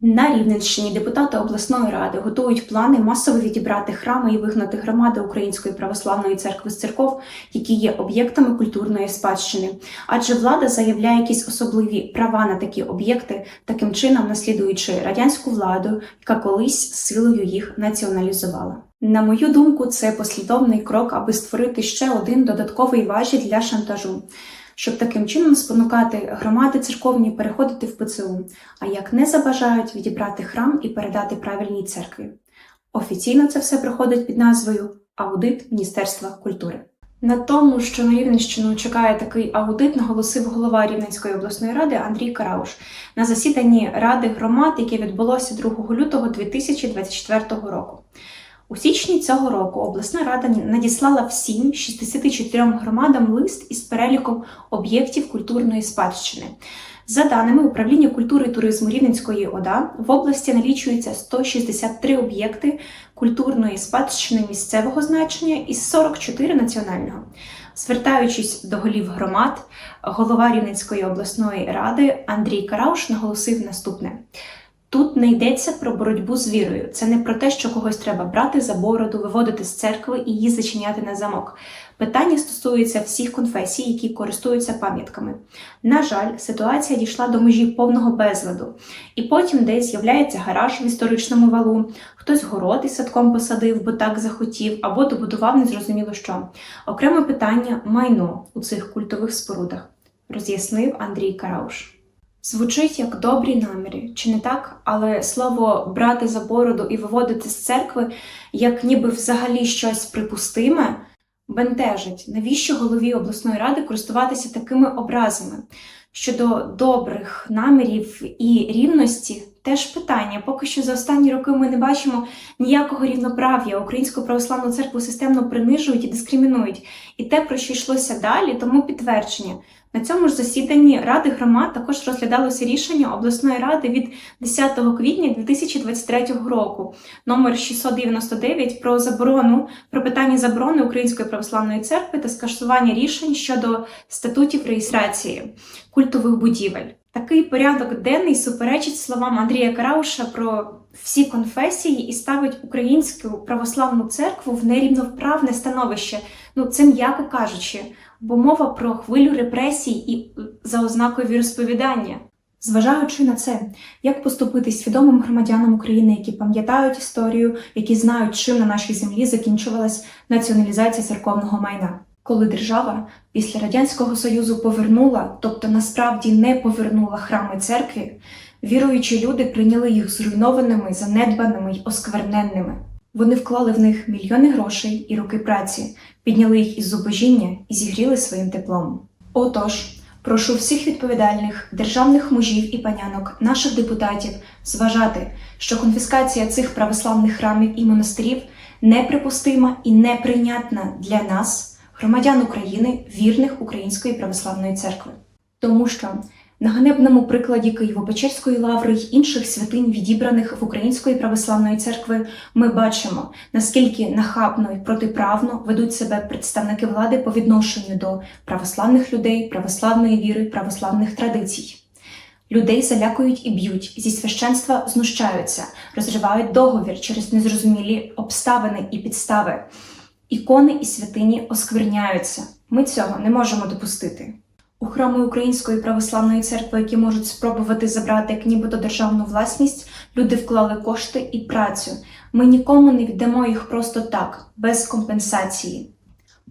На Рівненщині депутати обласної ради готують плани масово відібрати храми і вигнати громади Української православної церкви з церков, які є об'єктами культурної спадщини. Адже влада заявляє якісь особливі права на такі об'єкти, таким чином наслідуючи радянську владу, яка колись силою їх націоналізувала. На мою думку, це послідовний крок, аби створити ще один додатковий важіль для шантажу. Щоб таким чином спонукати громади церковні переходити в ПЦУ, а як не забажають відібрати храм і передати правильній церкві. Офіційно це все проходить під назвою Аудит Міністерства культури. На тому, що на Рівненщину чекає такий аудит, наголосив голова Рівненської обласної ради Андрій Карауш на засіданні Ради громад, яке відбулося 2 лютого 2024 року. У січні цього року обласна рада надіслала всім 64 громадам лист із переліком об'єктів культурної спадщини. За даними управління культури і туризму Рівненської ОДА, в області налічується 163 об'єкти культурної спадщини місцевого значення із 44 національного. Звертаючись до голів громад, голова Рівненської обласної ради Андрій Карауш наголосив наступне. Тут не йдеться про боротьбу з вірою. Це не про те, що когось треба брати за бороду, виводити з церкви і її зачиняти на замок. Питання стосується всіх конфесій, які користуються пам'ятками. На жаль, ситуація дійшла до межі повного безладу, і потім десь з'являється гараж в історичному валу, хтось город із садком посадив, бо так захотів, або добудував незрозуміло що. Окреме питання майно у цих культових спорудах, роз'яснив Андрій Карауш. Звучить як добрі наміри, чи не так? Але слово брати за бороду і виводити з церкви, як ніби взагалі щось припустиме, бентежить, навіщо голові обласної ради користуватися такими образами? Щодо добрих намірів і рівності, теж питання. Поки що за останні роки ми не бачимо ніякого рівноправ'я. Українську православну церкву системно принижують і дискримінують. І те, про що йшлося далі, тому підтвердження. На цьому ж засіданні Ради громад також розглядалося рішення обласної ради від 10 квітня 2023 року, номер 699 про заборону про питання заборони Української православної церкви та скасування рішень щодо статутів реєстрації культових будівель. Такий порядок денний суперечить словам Андрія Карауша про всі конфесії і ставить українську православну церкву в нерівноправне становище. Ну це м'яко кажучи, бо мова про хвилю репресій і за ознакою віросповідання. Зважаючи на це, як поступити свідомим громадянам України, які пам'ятають історію, які знають, чим на нашій землі закінчувалась націоналізація церковного майна. Коли держава після радянського союзу повернула, тобто насправді не повернула храми церкві, віруючі люди прийняли їх зруйнованими, занедбаними й оскверненними. Вони вклали в них мільйони грошей і роки праці, підняли їх із зубожіння і зігріли своїм теплом. Отож, прошу всіх відповідальних державних мужів і панянок, наших депутатів, зважати, що конфіскація цих православних храмів і монастирів неприпустима і неприйнятна для нас, громадян України, вірних Української православної церкви. Тому що на ганебному прикладі Києво-Печерської лаври й інших святинь, відібраних в Української православної церкви, ми бачимо, наскільки нахабно і протиправно ведуть себе представники влади по відношенню до православних людей, православної віри, православних традицій. Людей залякують і б'ють, зі священства знущаються, розривають договір через незрозумілі обставини і підстави. Ікони і святині оскверняються. Ми цього не можемо допустити. У храми Української православної церкви, які можуть спробувати забрати як нібито державну власність, люди вклали кошти і працю. Ми нікому не віддамо їх просто так, без компенсації,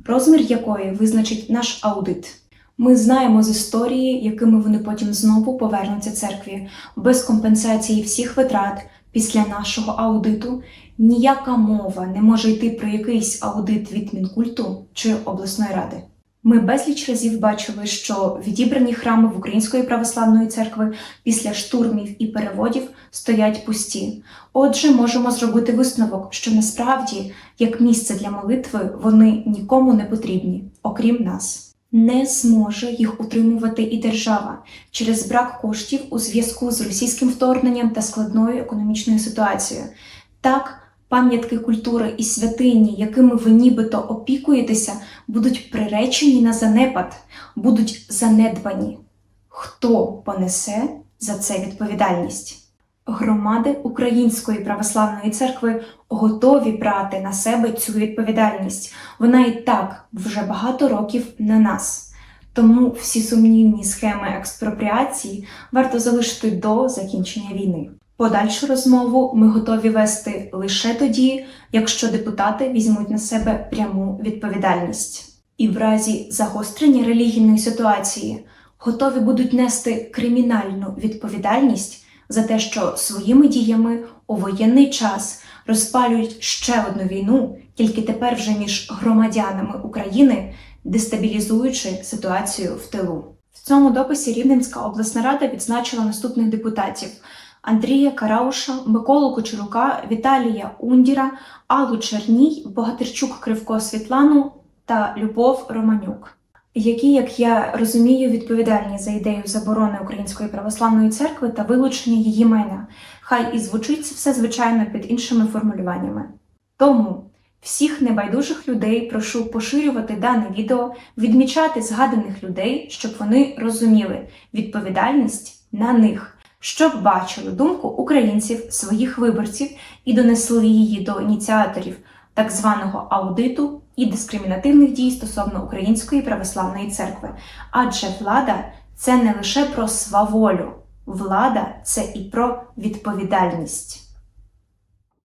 розмір якої визначить наш аудит. Ми знаємо з історії, якими вони потім знову повернуться церкві, без компенсації всіх витрат після нашого аудиту. Ніяка мова не може йти про якийсь аудит від Мінкульту чи обласної ради. Ми безліч разів бачили, що відібрані храми в Української православної церкви після штурмів і переводів стоять пусті. Отже, можемо зробити висновок, що насправді, як місце для молитви, вони нікому не потрібні, окрім нас. Не зможе їх утримувати і держава через брак коштів у зв'язку з російським вторгненням та складною економічною ситуацією. Так, пам'ятки культури і святині, якими ви нібито опікуєтеся, будуть приречені на занепад, будуть занедбані. Хто понесе за це відповідальність? Громади Української православної церкви готові брати на себе цю відповідальність. Вона і так вже багато років на нас. Тому всі сумнівні схеми експропріації варто залишити до закінчення війни. Подальшу розмову ми готові вести лише тоді, якщо депутати візьмуть на себе пряму відповідальність. І в разі загострення релігійної ситуації готові будуть нести кримінальну відповідальність за те, що своїми діями у воєнний час розпалюють ще одну війну, тільки тепер вже між громадянами України, дестабілізуючи ситуацію в тилу. В цьому дописі Рівненська обласна рада відзначила наступних депутатів: Андрія Карауша, Миколу Кочерука, Віталія Ундіра, Аллу Черній, Богатирчук Кривко Світлану та Любов Романюк які, як я розумію, відповідальні за ідею заборони Української православної церкви та вилучення її майна. Хай і звучить це все звичайно під іншими формулюваннями. Тому всіх небайдужих людей прошу поширювати дане відео, відмічати згаданих людей, щоб вони розуміли відповідальність на них, щоб бачили думку українців, своїх виборців і донесли її до ініціаторів так званого аудиту і дискримінативних дій стосовно Української православної церкви. Адже влада це не лише про сваволю, влада це і про відповідальність.